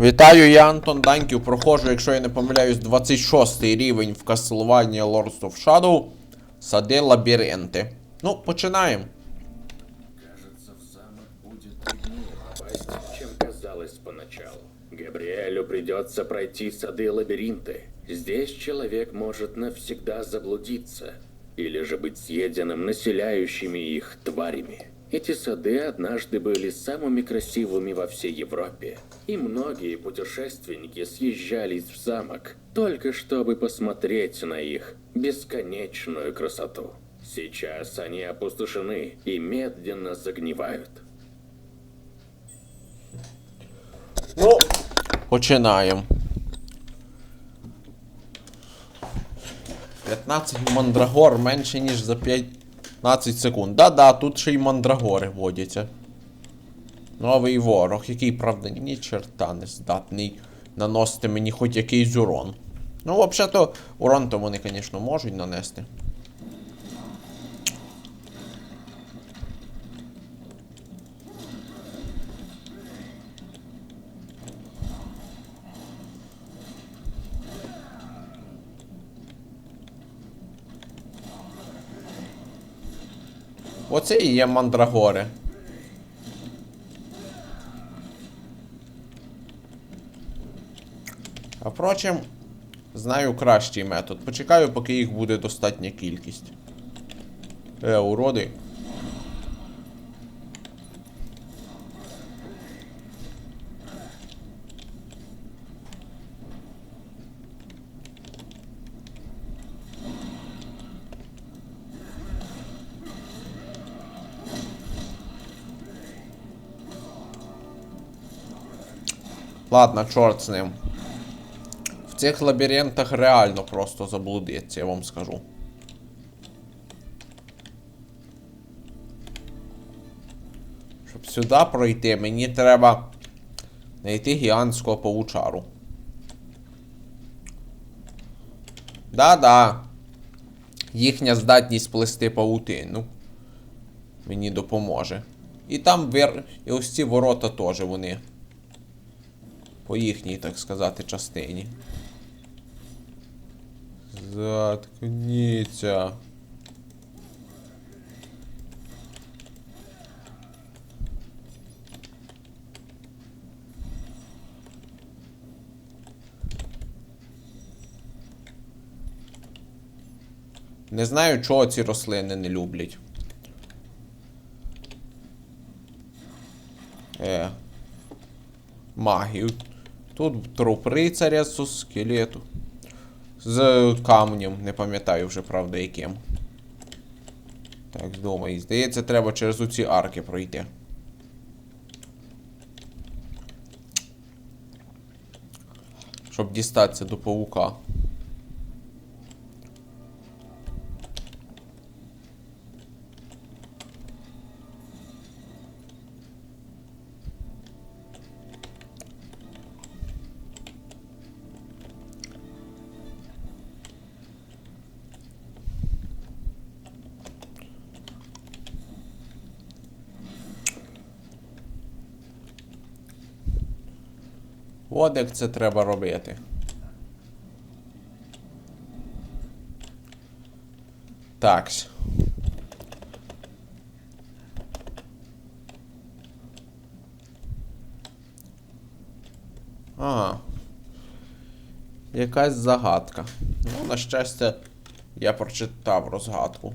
Вітаю, я Антон Даньків. Проходжу, якщо я не помиляюсь, 26 рівень в Castlevania Lords of Shadow. Сади лабіринти. Ну, починаємо. Кажется, в замок будет труднее попасть, чем казалось поначалу. Габриэлю придется пройти сады и лабиринты. Здесь человек может навсегда заблудиться. Или же быть съеденным населяющими их тварями. Эти сады однажды были самыми красивыми во всей Европе. И многие путешественники съезжались в замок, только чтобы посмотреть на их бесконечную красоту. Сейчас они опустошены и медленно загнивают. Ну, починаємо. 15 мандрагор менше, ніж за 15 секунд. Да-да, тут ще й мандрагори водяться. Новий ворог, який, правда, ні черта не здатний наносити мені хоч якийсь урон. Ну, взагалі-то, урон то вони, звісно, можуть нанести. Оце і є мандрагори. А впрочем, знаю кращий метод. Почекаю, поки їх буде достатня кількість. Е, уроди. Ладно, чорт з ним. В цих лабіринтах реально просто заблудиться, я вам скажу. Щоб сюди пройти, мені треба знайти гігантського паучару. Да-да. Їхня здатність плести паутину. Мені допоможе. І там вер... І ось ці ворота теж вони. По їхній, так сказати, частині. Заткніться. Не знаю, чого ці рослини не люблять. Е. Магію. Тут труп рицаря з скелету. З камнем, не пам'ятаю вже, правда, яким. Так, думаю, здається, треба через оці арки пройти. Щоб дістатися до паука. От як це треба робити. Такс. Ага. Якась загадка. Ну, на щастя, я прочитав розгадку.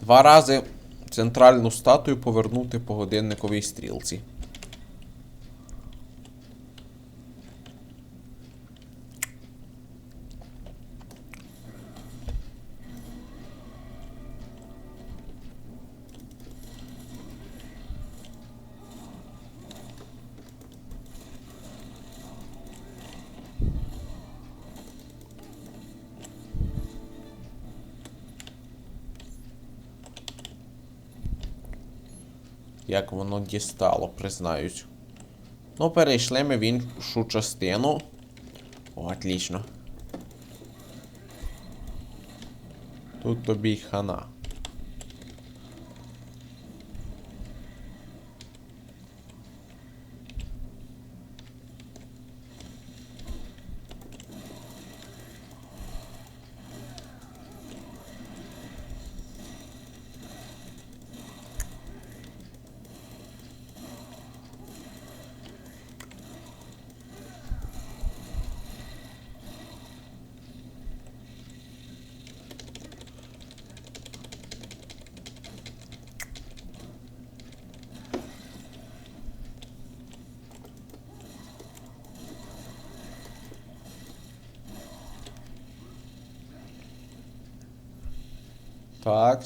Два рази центральну статую повернути по годинниковій стрілці. Як воно дістало, признаюсь. Ну, перейшли ми в іншу частину. О, отлично. Тут тобі хана. Так.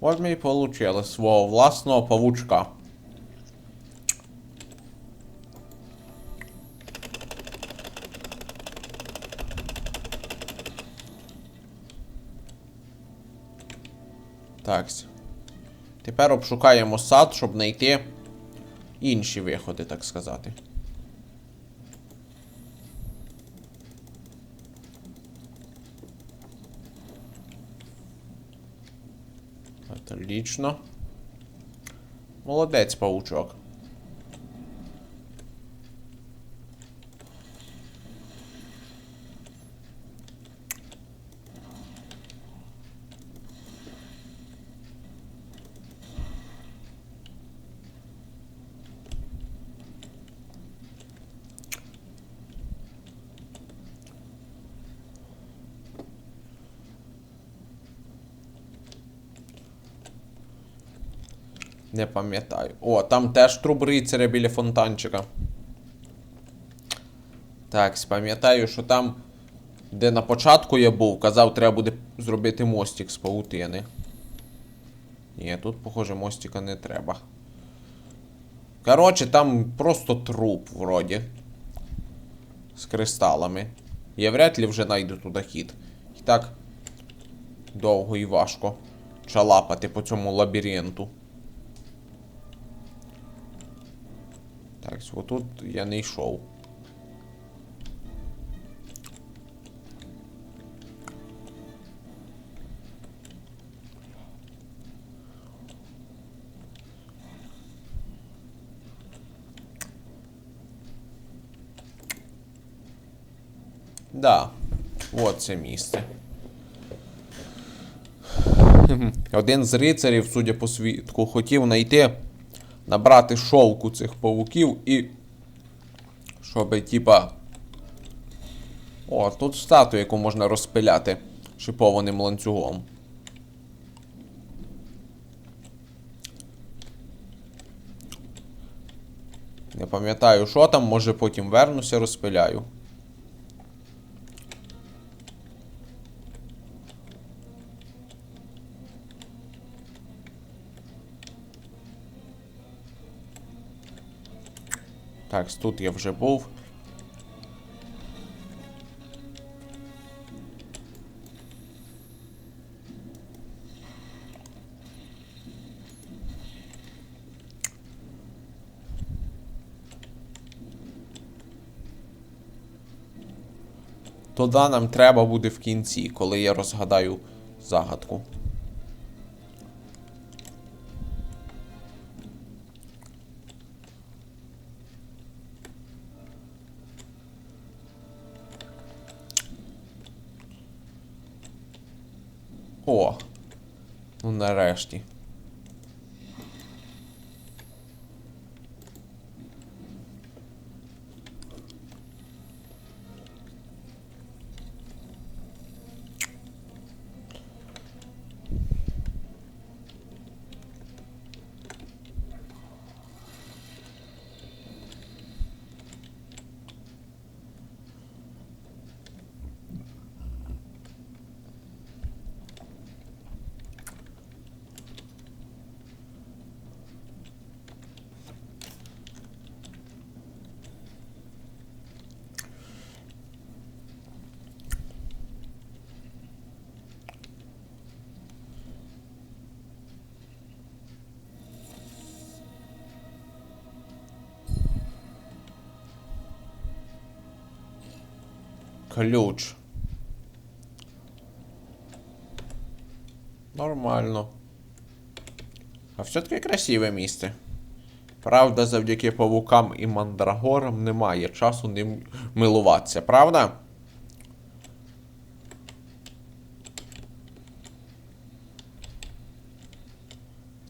От ми і получили свого власного павучка. Так. Тепер обшукаємо сад, щоб знайти інші виходи, так сказати. Отлично. Молодець, паучок. Не пам'ятаю. О, там теж труп рицаря біля фонтанчика. Так, пам'ятаю, що там, де на початку я був, казав, треба буде зробити мостик з паутини. Ні, тут, похоже, мостика не треба. Коротше, там просто труп, вроді. З кристалами. Я вряд ли вже знайду туди хід. І так довго і важко чалапати по цьому лабіринту. Так, отут я не йшов. Да, от це місце. Один з рицарів, судя по свідку, хотів знайти набрати шовку цих павуків і. Щоб, типа. О, тут статую, яку можна розпиляти шипованим ланцюгом. Не пам'ятаю, що там, може потім вернуся, розпиляю. Так, тут я вже був. Туди нам треба буде в кінці, коли я розгадаю загадку. О! Ну нарешті. Ключ. Нормально. А все-таки красиве місце. Правда, завдяки павукам і мандрагорам немає часу ним милуватися, правда?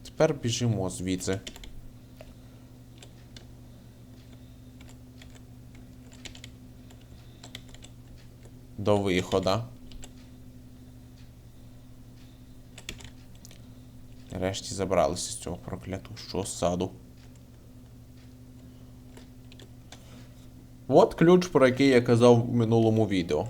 Тепер біжимо звідси. До вихода. Нарешті забралися з цього проклятущого саду. От ключ, про який я казав в минулому відео.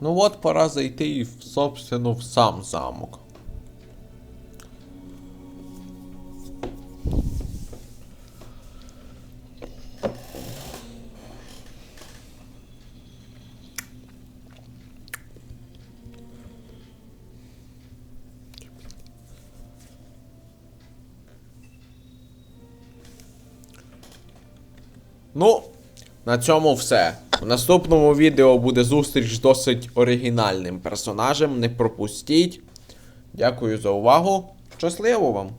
Ну от пора зайти і, собственно, в сам замок. Ну, на цьому все. В наступному відео буде зустріч з досить оригінальним персонажем. Не пропустіть. Дякую за увагу. Щасливо вам!